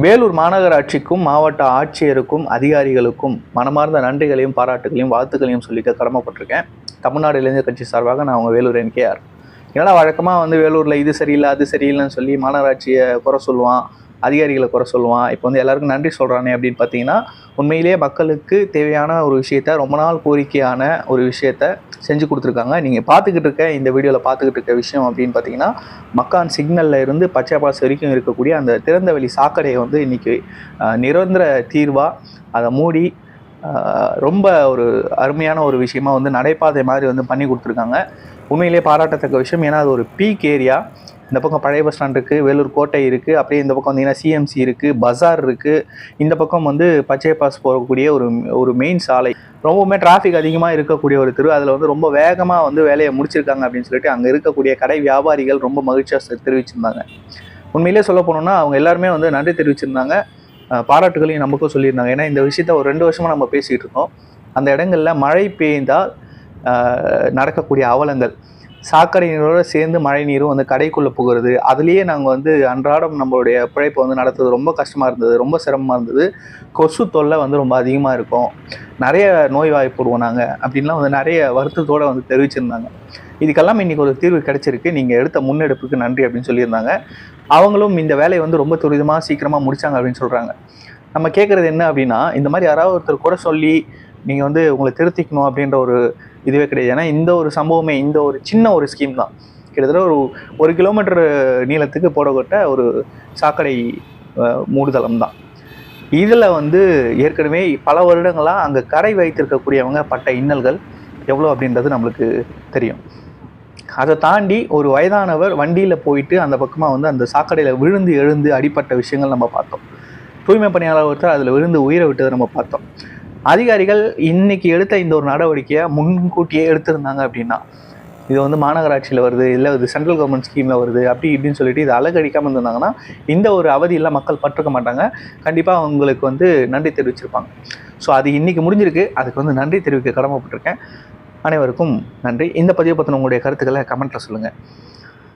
வேலூர் மாநகராட்சிக்கும் மாவட்ட ஆட்சியருக்கும் அதிகாரிகளுக்கும் மனமார்ந்த நன்றிகளையும் பாராட்டுகளையும் வாழ்த்துக்களையும் சொல்லிக்க கடமைப்பட்டிருக்கேன். தமிழ்நாடு இளைஞர் கட்சி சார்பாக நான் உங்கள் வேலூர் என்கேஆர். ஏன்னா வழக்கமாக வந்து வேலூரில் இது சரியில்லை அது சரியில்லைன்னு சொல்லி மாநகராட்சியை குறை சொல்லுவான். அதிகாரிகளை குறை சொல்லுவான். இப்போ வந்து எல்லாருக்கும் நன்றி சொல்கிறானே அப்படின்னு பார்த்தீங்கன்னா உண்மையிலேயே மக்களுக்கு தேவையான ஒரு விஷயத்த ரொம்ப நாள் கோரிக்கையான ஒரு விஷயத்த செஞ்சு கொடுத்துருக்காங்க. நீங்கள் பார்த்துக்கிட்டு இருக்க இந்த வீடியோவில் பார்த்துக்கிட்டு இருக்க விஷயம் அப்படின்னு பார்த்தீங்கன்னா மக்கான் சிக்னலில் இருந்து பச்சை பாஸ் வரைக்கும் இருக்கக்கூடிய அந்த திறந்தவெளி சாக்கடையை வந்து இன்றைக்கி நிரந்தர தீர்வாக அதை மூடி ரொம்ப ஒரு அருமையான ஒரு விஷயமா வந்து நடைபாதை மாதிரி வந்து பண்ணி கொடுத்துருக்காங்க. உண்மையிலேயே பாராட்டத்தக்க விஷயம். ஏன்னா அது ஒரு பீக் ஏரியா இந்த பக்கம் பழைய பஸ் ஸ்டாண்ட் இருக்குது வேலூர் கோட்டை இருக்குது அப்படியே இந்த பக்கம் வந்தீங்கன்னா சிஎம்சி இருக்குது பஜார் இருக்குது இந்த பக்கம் வந்து பச்சை பாஸ் போகக்கூடிய ஒரு ஒரு மெயின் சாலை. ரொம்பவுமே டிராஃபிக் அதிகமாக இருக்கக்கூடிய ஒரு தெரு. அதில் வந்து ரொம்ப வேகமாக வந்து வேலையை முடிச்சிருக்காங்க அப்படின்னு சொல்லிட்டு அங்கே இருக்கக்கூடிய கடை வியாபாரிகள் ரொம்ப மகிழ்ச்சியாக தெரிவிச்சிருந்தாங்க. உண்மையிலே சொல்ல போனோம்னா அவங்க எல்லாருமே வந்து நன்றி தெரிவிச்சிருந்தாங்க. பாராட்டுகளையும் நமக்கும் சொல்லியிருந்தாங்க. ஏன்னா இந்த விஷயத்த ஒரு ரெண்டு வருஷமாக நம்ம பேசிகிட்டு இருக்கோம். அந்த இடங்களில் மழை பெய்ந்தால் நடக்கக்கூடிய அவலங்கள். சாக்கடை நீரோடு சேர்ந்து மழை நீரும் வந்து கடைக்குள்ளே போகிறது. அதுலேயே நாங்கள் வந்து அன்றாடம் நம்மளுடைய பிழைப்பை வந்து நடத்துறது ரொம்ப கஷ்டமாக இருந்தது ரொம்ப சிரமமாக இருந்தது. கொசு தொல்லை வந்து ரொம்ப அதிகமாக இருக்கும். நிறைய நோய் வாய்ப்புடுவோம் நாங்கள் அப்படின்லாம் வந்து நிறைய வருத்தத்தோடு வந்து தெரிவிச்சிருந்தாங்க. இதுக்கெல்லாம் இன்றைக்கி ஒரு தீர்வு கிடைச்சிருக்கு. நீங்கள் எடுத்த முன்னெடுப்புக்கு நன்றி அப்படின்னு சொல்லியிருந்தாங்க. அவங்களும் இந்த வேலையை வந்து ரொம்ப துரிதமாக சீக்கிரமாக முடித்தாங்க அப்படின்னு சொல்கிறாங்க நம்ம கேட்குறது என்ன அப்படின்னா இந்த மாதிரி யாராவது ஒருத்தர் கூட சொல்லி நீங்கள் வந்து உங்களை திருத்திக்கணும் அப்படின்ற ஒரு இதுவே கிடையாது. ஏன்னா இந்த ஒரு சம்பவமே இந்த ஒரு சின்ன ஒரு ஸ்கீம் தான். கிட்டத்தட்ட ஒரு ஒரு கிலோமீட்டர் நீளத்துக்கு போடப்பட்ட ஒரு சாக்கடை மூடுதளம் தான். இதில் வந்து ஏற்கனவே பல வருடங்களாக அங்கே கரை வைத்திருக்கக்கூடியவங்க பட்ட இன்னல்கள் எவ்வளோ அப்படின்றது நம்மளுக்கு தெரியும். அதை தாண்டி ஒரு வயதானவர் வண்டியில் போயிட்டு அந்த பக்கமாக வந்து அந்த சாக்கடையில் விழுந்து எழுந்து அடிப்பட்ட விஷயங்கள் நம்ம பார்த்தோம். தூய்மை பணியாளர் ஒருத்தர் அதில் விழுந்து உயிரை விட்டதை நம்ம பார்த்தோம். அதிகாரிகள் இன்னைக்கு எடுத்த இந்த ஒரு நடவடிக்கையை முன்கூட்டியே எடுத்திருந்தாங்க அப்படின்னா இது வந்து மாநகராட்சியில் வருது இல்லை இது சென்ட்ரல் கவர்மெண்ட் ஸ்கீமில் வருது அப்படி இப்படின்னு சொல்லிட்டு இது அழகடிக்காமல் இருந்தாங்கன்னா இந்த ஒரு அவதியெல்லாம் மக்கள் பட்டிருக்க மாட்டாங்க. கண்டிப்பாக அவங்களுக்கு வந்து நன்றி தெரிவிச்சிருப்பாங்க. ஸோ அது இன்னைக்கு முடிஞ்சிருக்கு. அதுக்கு வந்து நன்றி தெரிவிக்க கடமைப்பட்டிருக்கேன். அனைவருக்கும் நன்றி. இந்த பதிவை பற்றின உங்களுடைய கருத்துக்களை கமெண்ட்டில் சொல்லுங்கள்